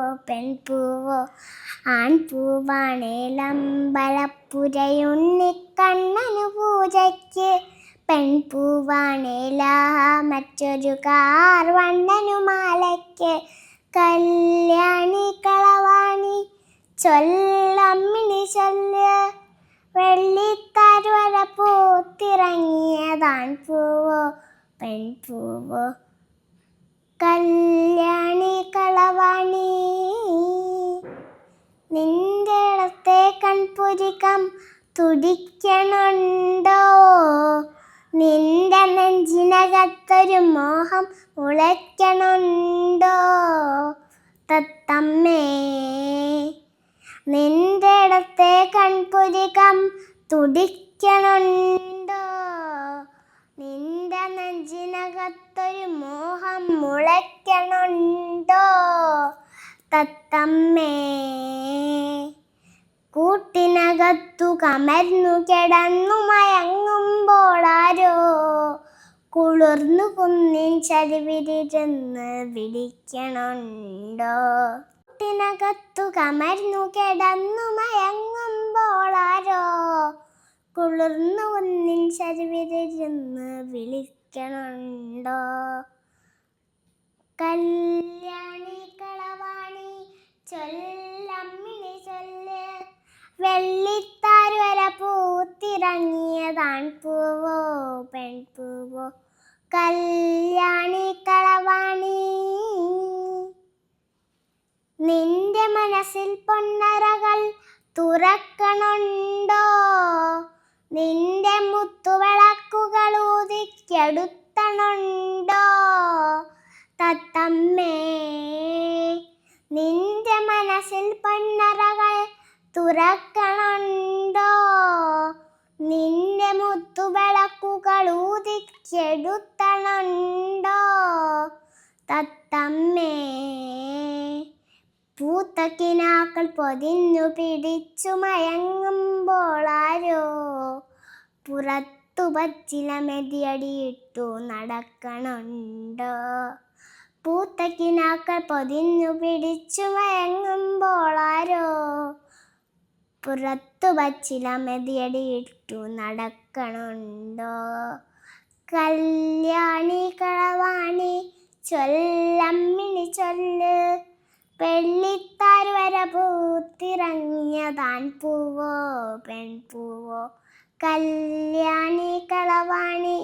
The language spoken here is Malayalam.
പെൺപൂവാണേലമ്പലപ്പുരയുണ്ണിക്കണ്ണനു പൂജയ്ക്ക്. പെൺപൂവാണേല മറ്റൊരു കാർ വണ്ണനു മാലയ്ക്ക്. കല്യാണി കളവാണി ചൊല്ലമ്മിണി ചൊല്ല്. വെള്ളിത്താരുവര പൂത്തിറങ്ങിയതാൺ പൂവോ? പെൺപൂവോ? കല്യാണി കളവാണി നിന്റെ ഇടത്തെ കൺപുരികം തുടിക്കണുണ്ടോ? നിന്റെ നെഞ്ചിനകത്തൊരു മോഹം ഉളയ്ക്കണുണ്ടോ തത്തമ്മേ നിന്റെ ഇടത്തെ കൺപുരികം തുടിക്കണുണ്ടോ? നിന്റെ നെഞ്ചിനകത്തൊരു മോഹം മുളയ്ക്കണുണ്ടോ? തത്തമ്മേ കൂട്ടിനകത്തു കമർന്നു കിടന്നു മയങ്ങുമ്പോളാരോ കുളിർന്നു കുന്നിൻ ചരിവിലിരുന്ന് വിളിക്കണുണ്ടോ? കൂട്ടിനകത്തു കമർന്നു കിടന്നു മയങ്ങുമ്പോളാരോ കുളിർന്നു കുന്നിൻ ചരിവിലിരുന്ന് വിളിക്കണുണ്ടോ? കല്യാണി കളവാണി ചൊല്ലമ്മിണി ചൊല്ല് വെള്ളിത്താരുവര പൂത്തിറങ്ങിയതാൺ പൂവോ പെൺപൂവോ കല്യാണി കളവാണി നിന്റെ മനസ്സിൽ പൊന്നറകൾ തുറക്കണുണ്ടോ? നിന്റെ മുത്തുവിളക്കുകൾ ഊതിക്കെടുത്തണുണ്ടോ? തത്തമ്മേ നിന്റെ മനസ്സിൽ പൊന്നറകൾ തുറക്കണുണ്ടോ? നിന്റെ മുത്തുവിളക്കുകൾ ഊതിക്കെടുത്തണുണ്ടോ? തത്തമ്മേ പൂത്ത കിനാക്കൾ പൊതിഞ്ഞു പിടിച്ചു മയങ്ങുമ്പോൾ ആരോ പുറത്തു പച്ചില മെതിയടിയിട്ടു നടക്കണുണ്ടോ? പൂത്ത കിനാക്കൾ പൊതിഞ്ഞു പിടിച്ചു മയങ്ങുമ്പോൾ ആരോ പുറത്തു വച്ചില മെതിയടിയിട്ടു നടക്കണുണ്ടോ? കല്യാണി കളവാണി ചൊല്ലമ്മിണി ചൊല്ല്. വെള്ളിത്താരുവര പൂത്തിറങ്ങിയതാൻ പൂവോ? പെൺപൂവോ കല്യാണി കളവാണി.